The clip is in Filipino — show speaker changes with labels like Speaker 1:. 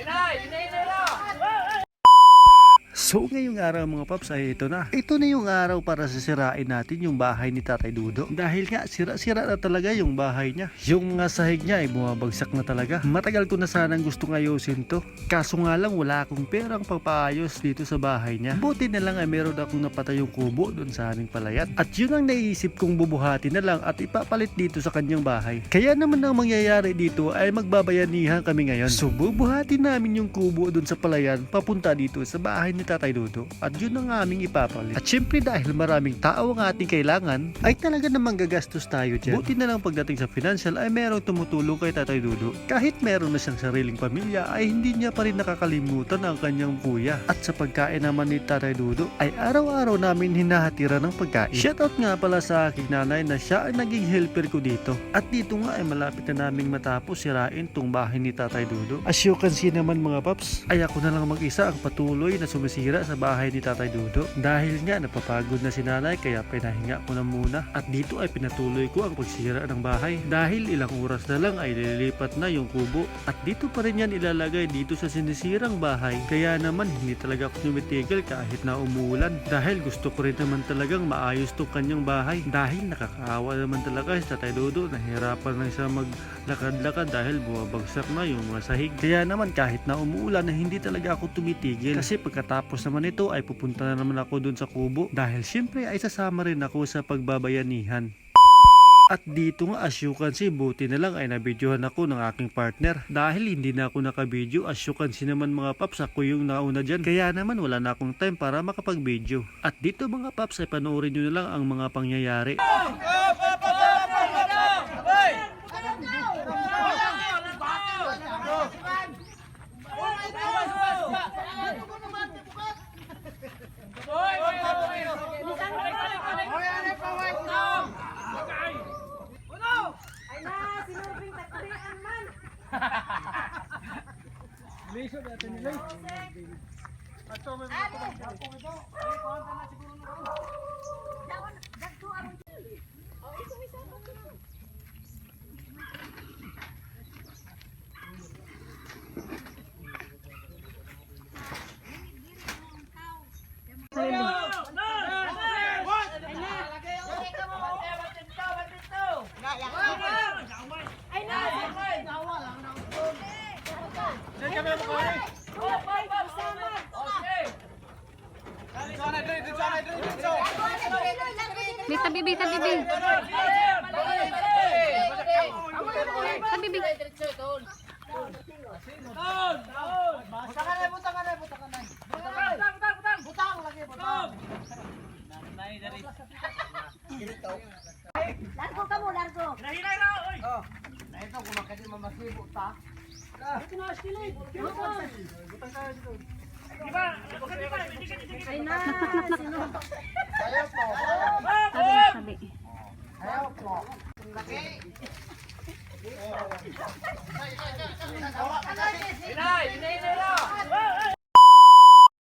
Speaker 1: Inay! Inay na! So ngayong araw mga paps ay ito na. Ito na yung araw para sisirain natin yung bahay ni Tatay Dudo. Dahil nga sira-sira na talaga yung bahay niya. Yung mga sahig niya ay bumabagsak na talaga. Matagal ko na sanang gusto ayusin to. Kaso nga lang wala akong perang pagpaayos dito sa bahay niya. Buti na lang ay meron akong napatayong kubo doon sa aming palayan. At yun ang naisip kong bubuhati na lang at ipapalit dito sa kanyang bahay. Kaya naman ang mangyayari dito ay magbabayanihan kami ngayon. So bubuhati namin yung kubo doon sa palayan papunta dito sa bahay ni Tatay Dudo at yun ang aming ipapalit. At syempre dahil maraming tao ang ating kailangan ay talaga namang gagastos tayo dyan. Buti na lang pagdating sa financial ay merong tumutulong kay Tatay Dudo. Kahit meron na siyang sariling pamilya ay hindi niya pa rin nakakalimutan ang kanyang kuya. At sa pagkain naman ni Tatay Dudo ay araw-araw namin hinahatira ng pagkain. Shoutout nga pala sa aking nanay na siya ay naging helper ko dito. At dito nga ay malapit na naming matapos sirain tong bahay ni Tatay Dudo. As you can see naman mga paps, ay ako na lang mag-isa ang patuloy na sumisira sa bahay ni Tatay Dudo. Dahil nga napapagod na si nanay kaya pinahinga ko na muna. At dito ay pinatuloy ko ang pagsira ng bahay. Dahil ilang oras na lang ay lilipat na yung kubo. At dito pa rin yan ilalagay dito sa sinisirang bahay. Kaya naman hindi talaga ako tumitigil kahit na umuulan. Dahil gusto ko rin naman talagang maayos tong kanyang bahay. Dahil nakakaawa naman talaga si Tatay Dudo. Nahirapan na siya maglakad-lakad dahil bumabagsak na yung mga sahig. Kaya naman kahit na umuulan na hindi talaga ako tumitigil. Kasi pagkatapos naman ito ay pupunta na naman ako dun sa kubo. Dahil syempre ay sasama rin ako sa pagbabayanihan. At dito nga as you can see, buti na lang ay nabidyohan ako ng aking partner. Dahil hindi na ako nakabidyo, as you can see naman mga paps, ako yung nauna dyan. Kaya naman wala na akong time para makapag-video. At dito mga paps ay panoorin nyo na lang ang mga pangyayari.
Speaker 2: Ay man. Ay
Speaker 3: Bita bibi, ta bibi. Ta bibi.
Speaker 2: largo ka mo, largo. Ay na, sino?
Speaker 3: Sabi, sabi.